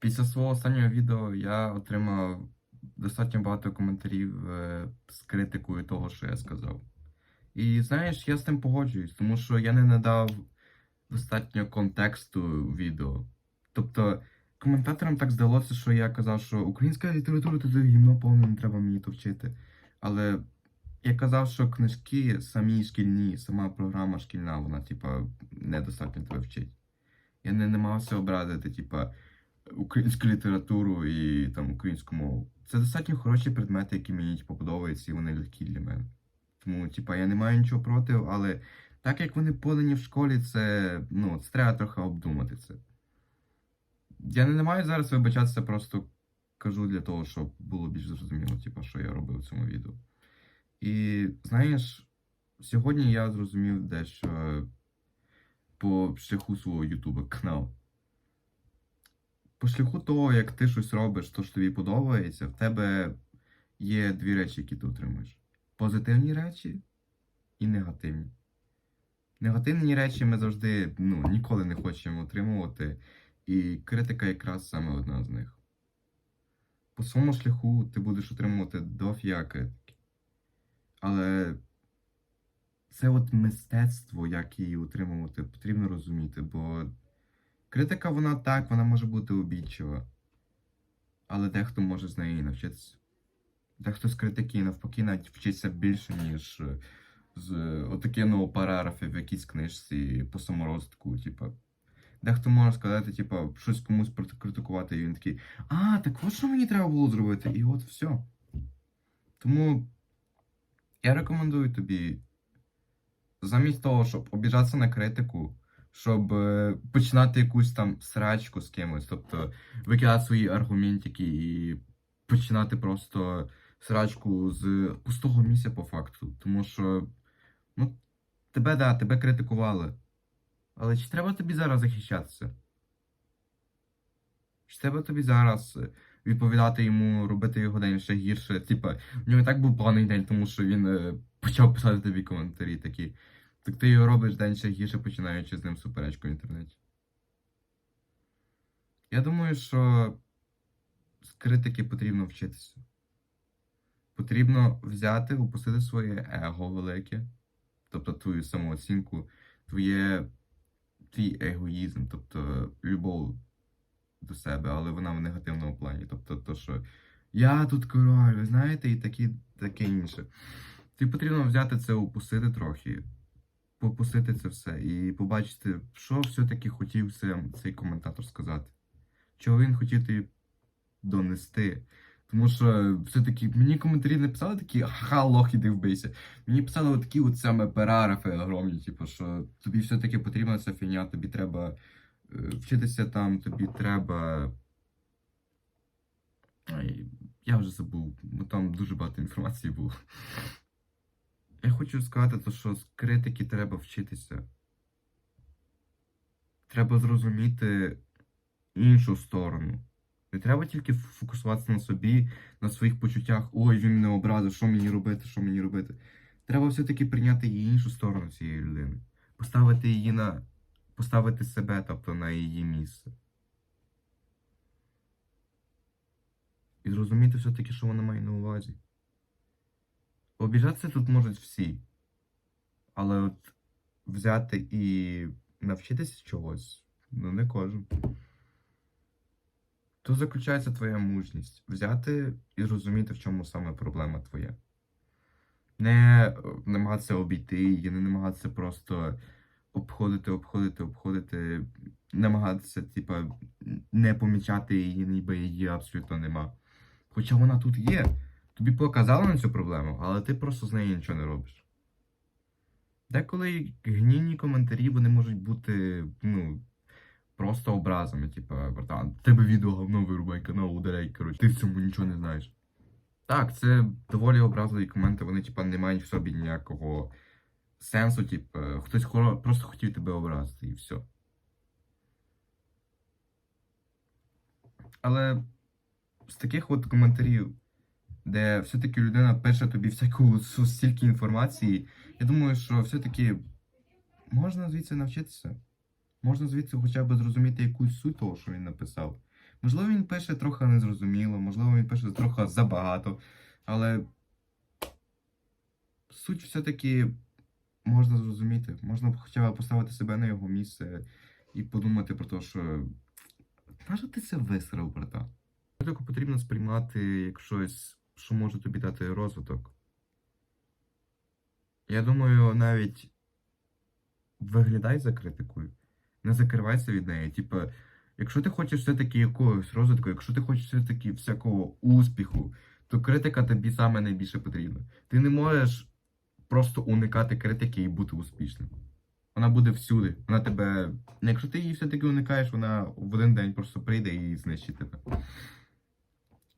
Після свого останнього відео я отримав достатньо багато коментарів е, з критикою того, що я сказав. І знаєш, я з тим погоджуюсь, тому що я не надав достатньо контексту відео. Тобто, коментаторам так здалося, що я казав, що українська література це гімно повне, не треба мені то вчити. Але я казав, що книжки самі шкільні, сама програма шкільна, вона, типа, недостатньо тебе вчить. Я не намагався образити, типа, українську літературу і там українську мову. Це достатньо хороші предмети, які мені типу, подобаються, і вони легкі для мене. Тому, типа, я не маю нічого проти, але так як вони подані в школі, це ну, це треба трохи обдумати це. Я не маю зараз вибачатися, просто кажу для того, щоб було більш зрозуміло, типу, що я робив в цьому відео. І знаєш, сьогодні я зрозумів дещо по шляху свого Ютуба каналу. По шляху того, як ти щось робиш, то що тобі подобається, в тебе є дві речі, які ти отримуєш: позитивні речі і негативні. Негативні речі ми завжди ну, ніколи не хочемо отримувати, і критика якраз саме одна з них. По своєму шляху ти будеш отримувати дофіга критики. Але це от мистецтво, як її отримувати, потрібно розуміти, бо критика, вона так, вона може бути обідчива. Але дехто може з неї навчитися. Дехто з критики навпаки навіть вчиться більше, ніж е, з отакиного параграфів в якійсь книжці по саморозвитку, типа. Дехто може сказати, типа, щось комусь критикувати, і він такий, а, так от що мені треба було зробити? І от все. Тому я рекомендую тобі, замість того, щоб обіжатися на критику, щоб е, починати якусь там срачку з кимось, тобто викидати свої аргументики і починати просто срачку з пустого місця по факту. Тому що, ну, тебе, да, тебе критикували. Але чи треба тобі зараз захищатися? Чи треба тобі зараз відповідати йому, робити його день ще гірше? Типа, в нього і так був поганий день, тому що він е, почав писати тобі коментарі такі. Так ти його робиш день ще гірше, починаючи з ним суперечку в інтернеті. Я думаю, що з критики потрібно вчитися. Потрібно взяти, опустити своє его велике, тобто твою самооцінку, твоє, твій егоїзм, тобто любов до себе, але вона в негативному плані. Тобто, то, що я тут король, ви знаєте, і такі, таке інше. Тобі потрібно взяти це, опустити трохи, попустити це все і побачити, що все-таки хотів цей коментатор сказати. Чого він хотів донести. Тому що все-таки мені коментарі не писали такі ха лох, іди вбийся. Мені писали такі от саме параграфи огромні, типу, що тобі все-таки потрібна ця фігня, тобі треба е, вчитися там, тобі треба. Ай, я вже забув, бо там дуже багато інформації було. Хочу сказати, то, що з критики треба вчитися. Треба зрозуміти іншу сторону. Не треба тільки фокусуватися на собі, на своїх почуттях. Ой, він мене образив, що мені робити, що мені робити. Треба все-таки прийняти її іншу сторону цієї людини. Поставити її на. Поставити себе, тобто на її місце. І зрозуміти все-таки, що вона має на увазі. Обіжатися тут можуть всі. Але от взяти і навчитися чогось, ну не кожен. Тут заключається твоя мужність взяти і зрозуміти, в чому саме проблема твоя. Не е, намагатися обійти її, не намагатися просто обходити, обходити, обходити, намагатися, типа, не помічати її, ніби її абсолютно нема. Хоча вона тут є. Тобі показали на цю проблему, але ти просто з нею нічого не робиш. Деколи гнівні коментарі вони можуть бути, ну, просто образами, типа, братан, тебе відео говно вирубай канал, ударяй, коротше, ти в цьому нічого не знаєш. Так, це доволі образливі коменти, вони, типа, не мають в собі ніякого сенсу, типу, хтось хоро- просто хотів тебе образити і все. Але з таких от коментарів, де все-таки людина пише тобі всяку стільки інформації, я думаю, що все-таки можна звідси навчитися. Можна звідси хоча б зрозуміти якусь суть того, що він написав. Можливо, він пише трохи незрозуміло, можливо, він пише трохи забагато, але суть все-таки можна зрозуміти. Можна хоча б поставити себе на його місце і подумати про те, що. Нащо ти це висрав, брата? Критику потрібно сприймати як щось, що може тобі дати розвиток. Я думаю, навіть виглядай за критикою, не закривайся від неї. Типа, якщо ти хочеш все-таки якогось розвитку, якщо ти хочеш все-таки всякого успіху, то критика тобі саме найбільше потрібна. Ти не можеш просто уникати критики і бути успішним. Вона буде всюди. Вона тебе. Якщо ти її все-таки уникаєш, вона в один день просто прийде і знищить тебе.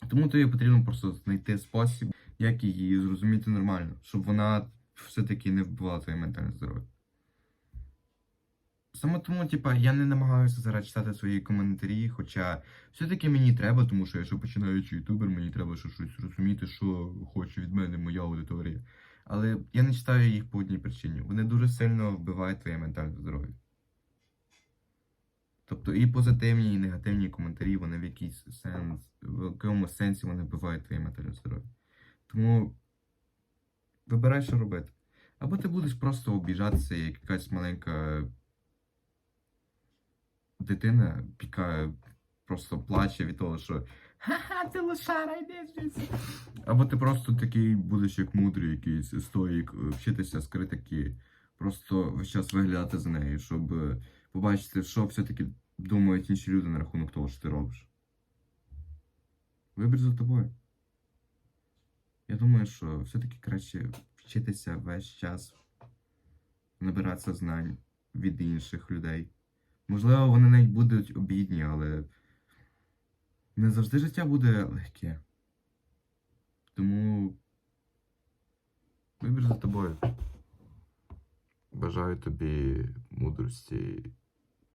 Тому тобі потрібно просто знайти спосіб, як її зрозуміти нормально, щоб вона все-таки не вбивала твоє ментальне здоров'я. Саме тому, типа, я не намагаюся зараз читати свої коментарі, хоча все-таки мені треба, тому що я ще починаючий ютубер, мені треба ще щось розуміти, що хоче від мене моя аудиторія. Але я не читаю їх по одній причині. Вони дуже сильно вбивають твоє ментальне здоров'я. Тобто і позитивні, і негативні коментарі, вони в якийсь сенс, в якомусь сенсі вони вбивають твоє ментальне здоров'я. Тому вибирай, що робити. Або ти будеш просто обіжатися, як якась маленька дитина, яка просто плаче від того, що Ха-ха, ти лошара, йди звідси. Або ти просто такий будеш як мудрий якийсь стоїк, е, вчитися з критики, просто весь час виглядати за нею, щоб е, побачити, що все-таки думають інші люди на рахунок того, що ти робиш. Вибір за тобою. Я думаю, що все-таки краще вчитися весь час, набиратися знань від інших людей. Можливо, вони навіть будуть обідні, але не завжди життя буде легке. Тому вибір за тобою. Бажаю тобі мудрості